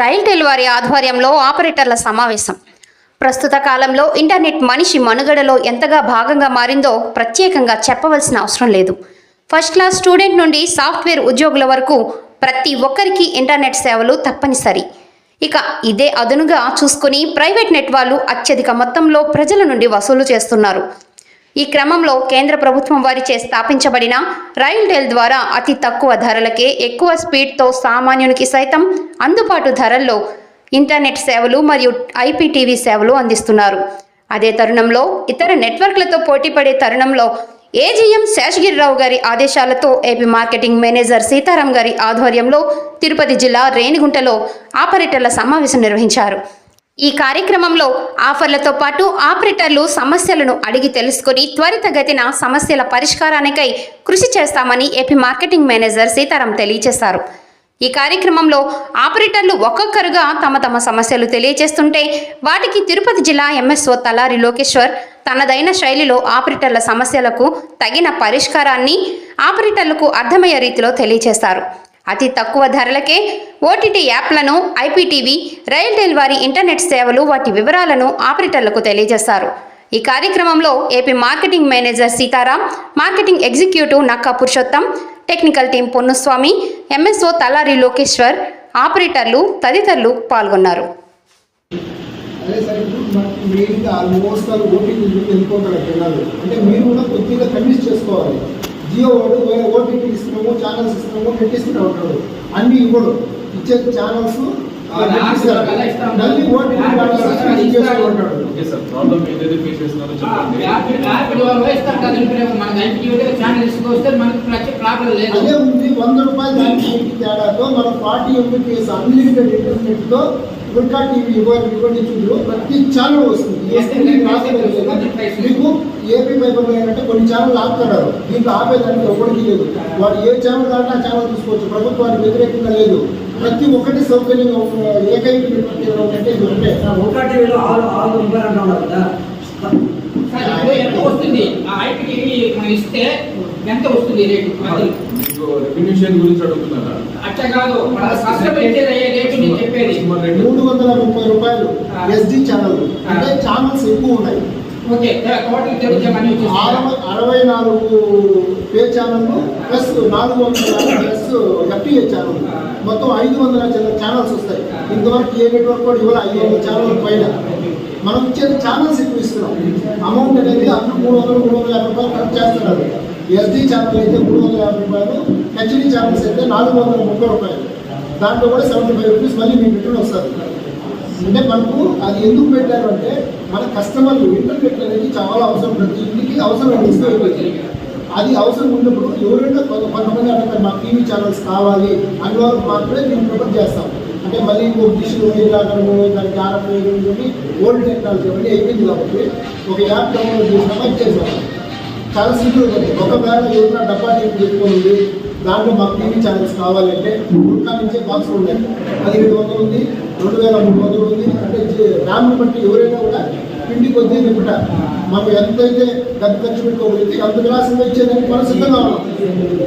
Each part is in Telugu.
రైల్టెల్ వారి ఆధ్వర్యంలో ఆపరేటర్ల సమావేశం. ప్రస్తుత కాలంలో ఇంటర్నెట్ మనిషి మనుగడలో ఎంతగా భాగంగా మారిందో ప్రత్యేకంగా చెప్పవలసిన అవసరం లేదు. ఫస్ట్ క్లాస్ స్టూడెంట్ నుండి సాఫ్ట్వేర్ ఉద్యోగుల వరకు ప్రతి ఒక్కరికి ఇంటర్నెట్ సేవలు తప్పనిసరి. ఇక ఇదే అదునుగా చూసుకుని ప్రైవేట్ నెట్ వాళ్ళు అత్యధిక మొత్తంలో ప్రజల నుండి వసూలు చేస్తున్నారు. ఈ క్రమంలో కేంద్ర ప్రభుత్వం వారిచే స్థాపించబడిన రైల్టెల్ ద్వారా అతి తక్కువ ధరలకే ఎక్కువ స్పీడ్తో సామాన్యునికి సైతం అందుబాటు ధరల్లో ఇంటర్నెట్ సేవలు మరియు ఐపీటీవీ సేవలు అందిస్తున్నారు. అదే తరుణంలో ఇతర నెట్వర్క్లతో పోటీపడే తరుణంలో ఏజీఎం శేషగిరిరావు గారి ఆదేశాలతో ఏపీ మార్కెటింగ్ మేనేజర్ సీతారాం గారి ఆధ్వర్యంలో తిరుపతి జిల్లా రేణిగుంటలో ఆపరేటర్ల సమావేశం నిర్వహించారు. ఈ కార్యక్రమంలో ఆఫర్లతో పాటు ఆపరేటర్లు సమస్యలను అడిగి తెలుసుకుని త్వరితగతిన సమస్యల పరిష్కారానికై కృషి చేస్తామని ఏపీ మార్కెటింగ్ మేనేజర్ సీతారాం తెలియజేశారు. ఈ కార్యక్రమంలో ఆపరేటర్లు ఒక్కొక్కరుగా తమ తమ సమస్యలు తెలియజేస్తుంటే వాటికి తిరుపతి జిల్లా ఎంఎస్ఓ తలారి లోకేశ్వర్ తనదైన శైలిలో ఆపరేటర్ల సమస్యలకు తగిన పరిష్కారాన్ని ఆపరేటర్లకు అర్థమయ్యే రీతిలో తెలియజేశారు. అతి తక్కువ ధరలకే ఓటీటీ యాప్లను ఐపీటీవీ రైల్టెల్ వారి ఇంటర్నెట్ సేవలు వాటి వివరాలను ఆపరేటర్లకు తెలియజేశారు. ఈ కార్యక్రమంలో AP marketing manager Sitaram marketing executive Nakka Purushottam technical team Ponnuswamy MSO Talari Lokeshwar ఆపరేటర్లు తదితరులు పాల్గొన్నారు. అదే ఇప్పుడు మనకి మెయిన్గా ఆల్మోస్ట్ ఆల్ ఓటీపీ వెళ్ళిపోతారు జనాలు. అంటే మీరు కూడా కొద్దిగా కన్విన్స్ చేసుకోవాలి. జియో వాడు వేరే ఓటీపీ ఇస్తున్నాము ఛానల్స్ ఇస్తున్నాము నెట్ ఇస్తూనే ఉంటాడు. అన్ని ఇవ్వడు. ఇచ్చే ఛానల్స్ మళ్ళీ ఓటీపీ వాడి సబ్స్క్రిప్షన్ చేస్తూ ఉంటాడు. ఓకే సార్ ప్రాబ్లం ఏదైతే ఫేస్ చేస్తున్నారో చెప్పండి. అదే ఉంది వంద రూపాయలు దానికి తేడాతో మన ఫార్టీ ఎంబీపీఎస్ అన్లిమిటెడ్ ఇంటర్నెట్తో ఉల్టా టీవీ ఇవ్వండి చూడు. ప్రతి ఛానల్ వస్తుంది. మీకు ఏపీ పేపర్ ఏంటంటే కొన్ని ఛానల్ ఆపుతున్నారు. దీంట్లో ఆపేదానికి ఒకటికి లేదు. వాడు ఏ ఛానల్ దాంట్లో ఆ ఛానల్ తీసుకోవచ్చు. ప్రభుత్వానికి వ్యతిరేకంగా లేదు. ప్రతి ఒక్కటి సౌకర్యంగా ఉన్న ఏకైక నెట్వర్క్ ఏదైనా ఉందంటే ఇది ఒకటే. ఎంత వస్తుంది? ఆ ఐపీటీవీ మనం ఇస్తే ఎంత వస్తుంది రేటు? గురించి అడుగుతున్నారా? అట్లా కాదు మన రేటు నేను చెప్పేది? మూడు వందల ముప్పై రూపాయలు ఎస్డి ఛానల్ అంటే ఛానల్స్ ఎక్కువ ఉన్నాయి. ఓకే టోటల్ తెలిసే మనీ అరవై నాలుగు పే ఛానళ్ళు ప్లస్ నాలుగు వందల ప్లస్ ఎఫ్టీఏ ఛానల్ మొత్తం ఐదు వందల ఛానల్స్ వస్తాయి. ఇంతవరకు ఏ నెట్వర్క్ కూడా ఇవ్వాలి ఐదు వందల ఛానల్ పైన. మనం ఇచ్చే ఛానల్స్ ఎక్కువ ఇస్తున్నాం. అమౌంట్ అనేది అందరూ మూడు వందలు మూడు వందల యాభై రూపాయలు కట్ చేస్తున్నారు. ఎస్డీ ఛానల్ అయితే మూడు వందల యాభై రూపాయలు హెచ్డి ఛానల్స్ అయితే నాలుగు వందల ముప్పై రూపాయలు. దాంట్లో కూడా సెవెంటీ ఫైవ్ రూపీస్ మళ్ళీ మీకు రిటర్న్ వస్తుంది. అంటే మనకు అది ఎందుకు పెట్టారు అంటే మన కస్టమర్లు ఇంటర్నెట్ అనేది చాలా అవసరం ప్రతి ఇంటికి అవసరం అయిపోయింది అది అవసరం ఉన్నప్పుడు ఎవరైనా కొంతమంది అంటే మాకు టీవీ ఛానల్స్ కావాలి అని వరకు మాత్రమే మేము ప్రొవైడ్ చేస్తాం. అంటే మళ్ళీ ఇంకో డిష్లు ఇలాగడము దానికి ఆరపేయడం ఓల్డ్ టెక్నాలజీ అవన్నీ అయిపోయింది కాబట్టి ఒక యాప్ డౌన్లోడ్ చేసినామా చేసాము చాలా సింపుల్ ఉంది. ఒక బ్యాగ్ ఎవరైనా డబ్బా టీవీ పెట్టుకొని ఉంది దాంట్లో మాకు టీవీ ఛానల్స్ కావాలంటే ఉల్కా నుంచే బాక్స్ ఉన్నాయి పదిహేడు వందలు ఉంది రెండు వేల మూడు వందలు ఉంది. అంటే ర్యామ్ బట్టి ఎవరైనా కూడా పిండి కొద్దీ నింపుట మనం ఎంతైతే గది ఖర్చు పెట్టుకోగలిగితే ఎంత విలాసంగా ఇచ్చేదానికి మనం సిద్ధంగా ఉన్నాం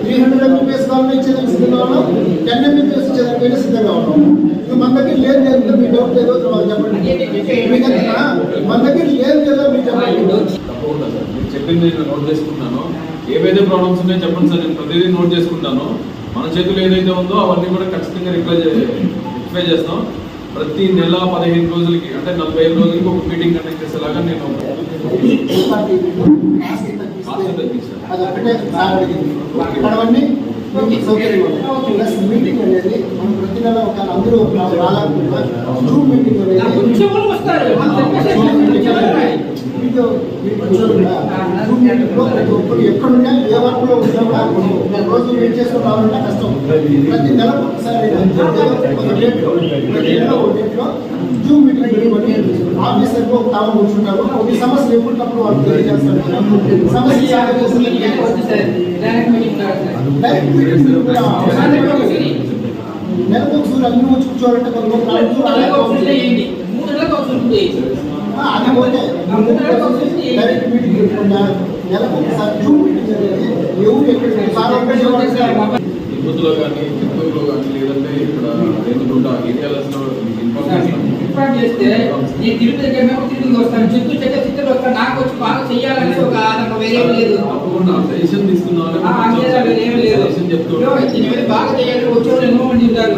త్రీ హండ్రెడ్ ఎంబీపీఎస్ కావాలన్నా ఇచ్చేదానికి సిద్ధంగా ఉన్నాం టెన్ ఎంబీపీఎస్ ఇచ్చేదానికైనా సిద్ధంగా ఉన్నాం ఇక మన దగ్గర లేదు లేదు మీ డౌట్ ఏదో మాకు చెప్పండి మన దగ్గర లేదు లేదో మీరు చెప్పండి. తప్పకుండా సార్. మీరు చెప్పింది నేను నోట్ చేసుకుంటాను. ఏవైతే ప్రాబ్లమ్స్ ఉన్నాయో చెప్పండి సార్. నేను ప్రతిదీ నోట్ చేసుకుంటాను. మన చేతులు ఏదైతే ఉందో అవన్నీ కూడా ఖచ్చితంగా రిప్లై రిప్లై చేస్తాం. ప్రతి నెల పదిహేను రోజులకి అంటే నలభై ఐదు రోజులకి ఒక మీటింగ్ కండక్ట్ చేసేలాగా నేను అది ప్లస్ మీటింగ్ అనేది మనం ప్రతి నెల ఒక అందరూ మీటింగ్ అనేది కొంచెం కూడా ప్రతి ఒక్కరు ఎక్కడున్నా ఏ వర్క్ ఉన్నా రోజు మీట్ చేసుకుని ప్రతి నెల ఒకసారి జూమ్ మీటింగ్ పెట్టుకొని తాము కూర్చుంటారు ఒక సమస్యలు వాళ్ళు తెలియజేస్తారు సమస్య నెలకు ఒకసారి అన్ని వచ్చి కూర్చోవాలంటే అది డైరెక్ట్ మీటింగ్ నెలకు ఒకసారి జూమ్ మీటింగ్ ఎవరు ఎక్కడ తిరుపతిలో కానీ చిత్తూరులో కానీ లేదంటే ఇక్కడ రేణుగుంట ఏరియాలలో ఇన్ఫర్మేషన్ ఇన్ఫార్మ్ చేస్తే. నేను తిరుపతి దగ్గర మేము తిరుపతికి వస్తాను చిత్తూరు చెట్ట చిత్తూరు వస్తాను నాకు వచ్చి బాగా చెయ్యాలని ఒక నాకు వేరే లేదు. తప్పకుండా సజెషన్ తీసుకున్నాను. ఆ, అంతేదా వేరేం లేదు. సజెషన్ చెప్తూ ఇదిగో, దీని మీద బాగా చేయాలి వచ్చేవాళ్ళు ఎన్నో మంది ఉంటారు.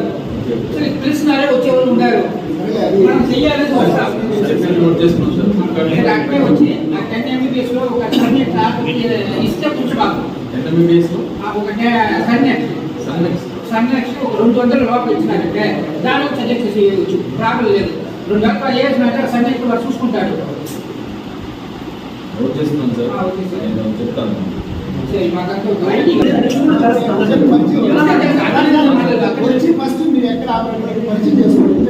వచ్చేవాళ్ళు మనం సార్ నేను అక్కడే వచ్చి ఆ టెన్ ఎంబీబీఎస్లో ఒక సబ్జెక్ట్ ఇస్తే కొంచెం బాగా ఎంఎంబీబీఎస్లో ఆ ఒక సబ్జెక్ట్ సన్నెక్స్ వందల లోపల ఇచ్చినట్టే. దాని సబ్జెక్ట్ చేయవచ్చు ప్రాబ్లం లేదు. రెండు వందల చేసినట్టే సబ్జెక్ట్ వాడు చూసుకుంటాడు. సార్. నేను చెప్తాను. వచ్చి ఫస్ట్ మీరు ఎక్కడ ఆపరేటర్ పరిచయం చేసుకోండి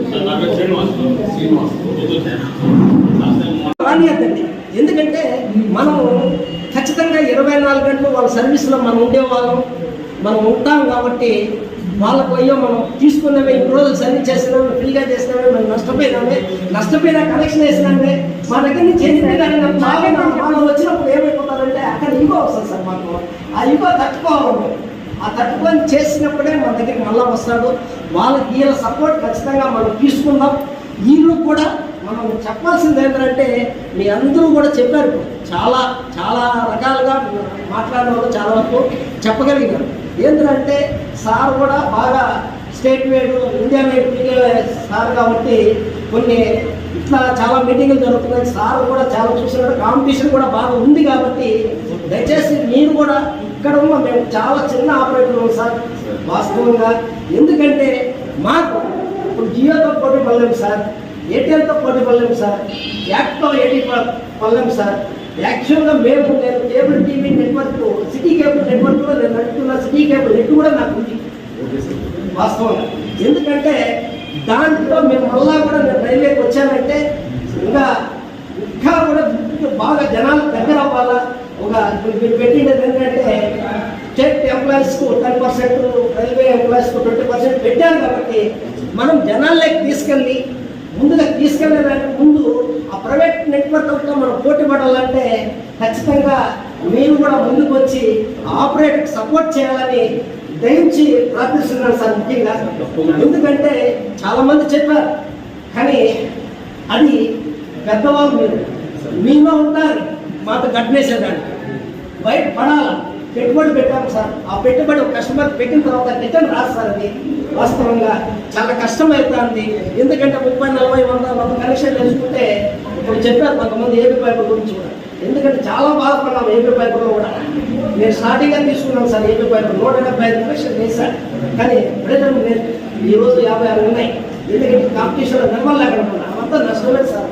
ఎందుకంటే మనం ఖచ్చితంగా ఇరవై నాలుగు గంటలు వాళ్ళ సర్వీస్లో మనం ఉండేవాళ్ళం. మనం ఉంటాం కాబట్టి వాళ్ళకు అయ్యో మనం తీసుకున్నామే ఇన్ని రోజులు సర్వీస్ చేస్తున్నాము ఫ్రీగా చేసినామే మనం నష్టపోయినామే నష్టపోయినా కనెక్షన్ వేసినామే మా దగ్గర నుంచి చేసిన బాగా మనం వచ్చినప్పుడు ఏమైపోతారంటే అక్కడ ఈగో వస్తుంది సార్ మాకు. ఆ ఈగో తట్టుకోవాలి. ఆ తట్టుకొని చేసినప్పుడే మన దగ్గరికి మళ్ళా వస్తాడు. వాళ్ళకి వీళ్ళ సపోర్ట్ ఖచ్చితంగా మనం తీసుకుందాం. వీళ్ళు కూడా మనం చెప్పాల్సింది ఏంటంటే మీ అందరూ కూడా చెప్పారు. చాలా చాలా మాట్లాడిన వాళ్ళు చాలా వరకు చెప్పగలిగినారు. ఏంటంటే సార్ కూడా బాగా state wide India wide sir కాబట్టి కొన్ని ఇట్లా చాలా మీటింగులు జరుగుతున్నాయి. సార్ కూడా చాలా చూసినారు కాంపిటీషన్ కూడా బాగా ఉంది కాబట్టి దయచేసి మీరు కూడా ఇక్కడ ఉన్న మేము చాలా చిన్న ఆపరేటర్ ఉన్నాం సార్ వాస్తవంగా. ఎందుకంటే మాకు ఇప్పుడు జియోతో పోటీ పడలేము సార్ ఎయిర్టెల్తో పోటీ పడలేము సార్ యాక్ట్లో ఏటీ పడలేము సార్. యాక్చువల్గా మేము నేను cable TV network city cable నెట్వర్క్లో నేను నడుపుతున్న. సిటీ కేబుల్ నెట్ కూడా నాకు ఉంది. వాస్తవంగా. ఎందుకంటే దాంట్లో మేము మళ్ళా కూడా నేను రైల్వేకి వచ్చానంటే ఇంకా ఇంకా కూడా బాగా జనాలు దగ్గర అవ్వాలా? ఒక మీరు పెట్టినది ఏంటంటే స్టేట్ ఎంప్లాయీస్కు టెన్ పర్సెంట్ రైల్వే ఎంప్లాయీస్కు ట్వంటీ పర్సెంట్ పెట్టారు కాబట్టి మనం జనాల్లోకి తీసుకెళ్ళి ముందుగా తీసుకెళ్ళడానికి ముందు ప్రైవేట్ నెట్వర్క్లతో మనం పోటీ పడాలంటే ఖచ్చితంగా మీరు కూడా ముందుకు వచ్చి ఆపరేటర్కి సపోర్ట్ చేయాలని దయించి ప్రార్థిస్తున్నాను సార్ ముఖ్యంగా. ఎందుకంటే చాలామంది చెప్పారు కానీ అది పెద్దవాళ్ళు మీరు మీలో ఉంటారు మాతో గడ్డేసేదానికి బయట పడాలి? పెట్టుబడి పెట్టాము సార్. ఆ పెట్టుబడి ఒక కస్టమర్ పెట్టిన తర్వాత రిటర్న్ రాదు సార్ అది. వాస్తవంగా చాలా కష్టమవుతుంది ఎందుకంటే ముప్పై నలభై వంద వంద కనెక్షన్ తెలుసుకుంటే ఇప్పుడు చెప్పారు కొంతమంది ఏపీ పేపర్ గురించి కూడా. ఎందుకంటే చాలా బాధపడ్డాం ఏపీ పేపర్లో కూడా. నేను స్టార్టింగ్గా తీసుకున్నాను సార్ ఏపీ పేపర్ నూట డెబ్బై ఐదు క్వశ్చన్ వేశాను కానీ ప్రజలు నేను రోజు యాభై ఆరు ఉన్నాయి. ఎందుకంటే కాంపిటీషన్లో లేకుండా అవంతా నష్టమే సార్.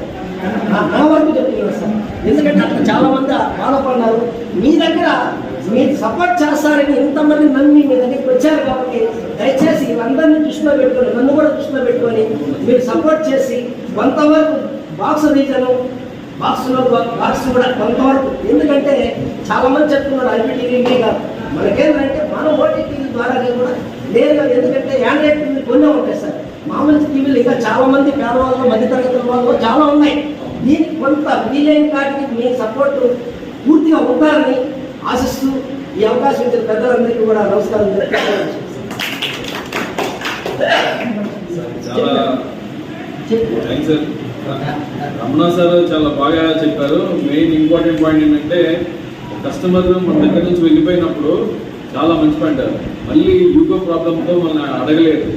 నా వరకు చెప్తున్నాను సార్. ఎందుకంటే అట్లా చాలా మంది బాధపడినారు మీ దగ్గర మీరు సపోర్ట్ చేస్తారని ఇంతమంది నమ్మి మీ దగ్గరికి వచ్చారు కాబట్టి దయచేసి వీళ్ళందరినీ దృష్టిలో పెట్టుకొని నన్ను కూడా దృష్టిలో పెట్టుకొని మీరు సపోర్ట్ చేసి కొంతవరకు బాక్స్ రీజను బాక్స్లో బాక్స్ కూడా కొంతవరకు. ఎందుకంటే చాలా మంది చెప్తున్నారు ఐపీటీవీ కాదు. మనకేంటంటే మన ఓటీటీ ద్వారా కూడా నేరుగా ఎందుకంటే యాండ్రాయిడ్ టీవీ కొన్ని ఉంటాయి సార్. మామూలు టీవీలు ఇంకా చాలా మంది పేదవాళ్ళు మధ్యతరగతుల వాళ్ళు చాలా ఉన్నాయి. దీనికి కొంత వీలైన కాటికి మీ సపోర్ట్ పూర్తిగా ఉంటారని ఆశిస్తూ ఈ అవకాశం ఇచ్చిన పెద్దలందరికీ కూడా నమస్కారం. చాలా రమణ సార్ చాలా బాగా చెప్పారు. మెయిన్ ఇంపార్టెంట్ పాయింట్ ఏంటంటే కస్టమర్ మన దగ్గర నుంచి వెళ్ళిపోయినప్పుడు చాలా మంచి పాయింట్ మళ్ళీ యూకో ప్రాబ్లంతో మనల్ని అడగలేదు.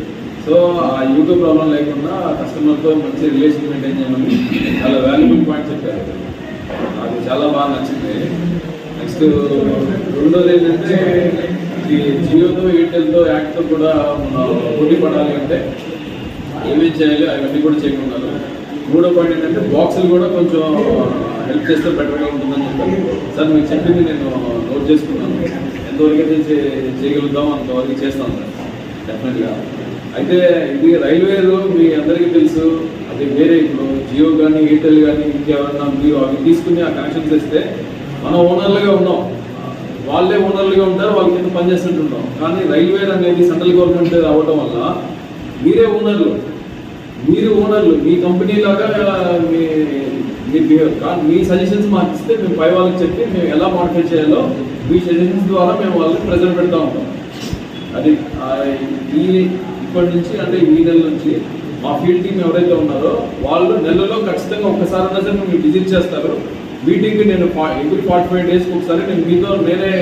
సో ఆ యూకో ప్రాబ్లం లేకుండా కస్టమర్తో మంచి రిలేషన్ మెయింటైన్ చేయమని చాలా వాల్యుబుల్ పాయింట్ చెప్పారు. నాకు చాలా బాగా నచ్చింది. నెక్స్ట్ రెండోది ఏంటంటే ఈ జియోతో ఎయిర్టెల్తో యాక్ట్తో కూడా మన పోటీ పడాలి అంటే ఏమేమి చేయాలి అవన్నీ కూడా చేయకుండా మూడో పాయింట్ ఏంటంటే బాక్సులు కూడా కొంచెం హెల్ప్ చేస్తే బెటర్గా ఉంటుందని చెప్పారు. సార్ మీకు చెప్పింది నేను నోట్ చేసుకున్నాను. ఎంతవరకు అయితే చే- చేయగలుగుతాం అంతవరకు చేస్తాం సార్. డెఫినెట్గా అయితే ఇది రైల్వేలు మీ అందరికీ తెలుసు అది వేరే ఇప్పుడు జియో కానీ ఎయిర్టెల్ కానీ ఇంకెవరన్నా మీరు అవి తీసుకుని ఆ కనెక్షన్స్ ఇస్తే మనం ఓనర్లుగా ఉన్నాం. వాళ్ళే ఓనర్లుగా ఉంటారు వాళ్ళ కింద పనిచేస్తుంటుంటాం కానీ రైల్వే అనేది సెంట్రల్ గవర్నమెంట్ రావడం వల్ల మీరే ఓనర్లు. మీరు ఓనర్లు మీ కంపెనీ లాగా మీ మీ కానీ మీ సజెషన్స్ మాకు ఇస్తే మేము పై వాళ్ళకి చెప్పి మేము ఎలా మోడిఫై చేయాలో మీ సజెషన్స్ ద్వారా మేము వాళ్ళకి ప్రెజెంట్ పెడతా ఉంటాం. అది ఈ ఇప్పటి నుంచి అంటే ఈ నెల నుంచి మా ఫీల్డ్ టీం ఎవరైతే ఉన్నారో వాళ్ళు నెలలో ఖచ్చితంగా ఒక్కసారి అన్నా సరే మీరు విజిట్ చేస్తారు. మీటింగ్కి నేను ఎవ్రీ ఫార్టీ ఫైవ్ డేస్కి ఒకసారి నేను మీతో నేనే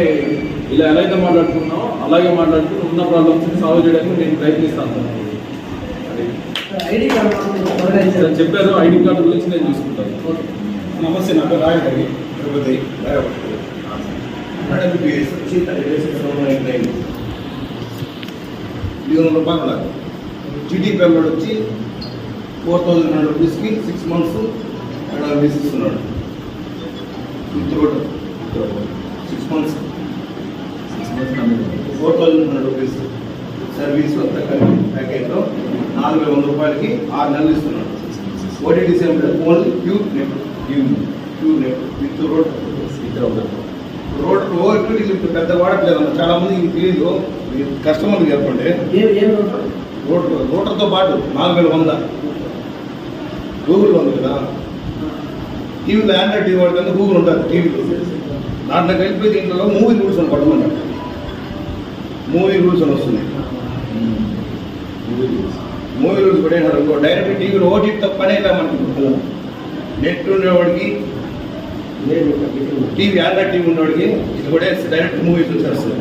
ఇలా ఎలా అయితే మాట్లాడుకున్నామో అలాగే మాట్లాడుతూ ఉన్న ప్రాబ్లమ్స్ని సాల్వ్ చేయడానికి నేను ప్రయత్నిస్తాను అది ఐడి కార్డు మాత్రం త్వరగా ఇచ్చారు. నేను చెప్పారు ఐడి కార్డు గురించి నేను చూసుకుంటాను. నమస్తే నా పేరు రాయగరి తిరుపతి వందల రూపాయలు నాకు జీటీ పేమెంట్ వచ్చి ఫోర్ థౌజండ్ హండ్రెడ్ రూపీస్కి సిక్స్ మంత్స్ హండ్రెడ్ రూపీస్ ఇస్తున్నాడు. With road six months four thousand hundred rupees service అంతా కలిపి ప్యాకేజ్లో నాలుగు వేల వంద రూపాయలకి ఆరు నెలలు ఇస్తున్నాడు. ఓటీటీసీ అంటే only pure net pure net with road road. Over ఇప్పుడు పెద్ద వాడట్లేదు అన్న చాలా మంది ఇది తెలియదు కస్టమర్కి చెప్పండి. ఏం ఏం రోడ్డు? రోడ్ రోటర్తో పాటు నాలుగు వేల వంద. గూగుల్ ఉంది కదా. టీవీలో ఆండ్రాయిడ్ టీవీ వాడుతుంది గూగుల్ ఉంటుంది టీవీలో. దాంట్లో కలిపి దీంట్లో మూవీ రూల్స్ అని పడమని మూవీ రూల్స్ అని వస్తుంది మూవీ రూల్స్. పడేసారు ఇంకో డైరెక్ట్ టీవీలో ఓటీ తప్పనే ఇలా మనకి నెట్ ఉండేవాడికి. టీవీ ఆండ్రాయిడ్ టీవీ ఉన్నవాడికి ఇది కూడా డైరెక్ట్ మూవీ చూసేస్తుంది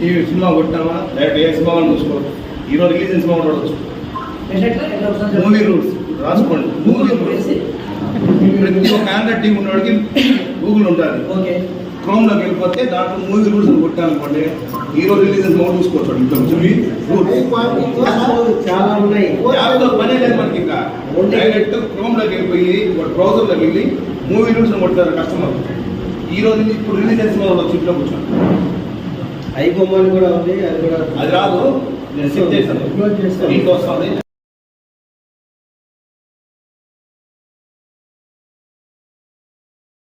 టీవీ సినిమా కొట్టినామా డైరెక్ట్ ఏ సినిమా అని చూసుకో ఈరోజు రిలీజ్ సినిమా చెప్పండి. మూవీ రూల్స్ రాసుకోండి మూవీ రూల్స్ వేసి. ప్రతి ఒక్క ఆండ్రాయిడ్ టీవీ ఉన్నవాడికి గూగుల్ ఉంటుంది ఓకే క్రోమ్లోకి వెళ్ళిపోతే దాంట్లో మూవీ రూల్స్ అని కొట్టానుకోండి ఈ రోజు రిలీజ్ కూడా చూసుకోవచ్చు ఇంట్లో కూర్చొని యాప్లు చాలా ఉన్నాయి. పనే లేదు మనకి ఇంకా. డైరెక్ట్ క్రోమ్లోకి వెళ్ళిపోయి బ్రౌజర్లోకి వెళ్ళి మూవీ రూల్స్ అని కొడతారు కస్టమర్ ఈ రోజు ఇప్పుడు రిలీజ్ చేసిన వాళ్ళు వచ్చి ఇంట్లో కూర్చొని. ఐబొమ్మని కూడా ఉంది అది కూడా అది రాదు. నేను సెట్ చేస్తాను. దీంట్లో వస్తుంది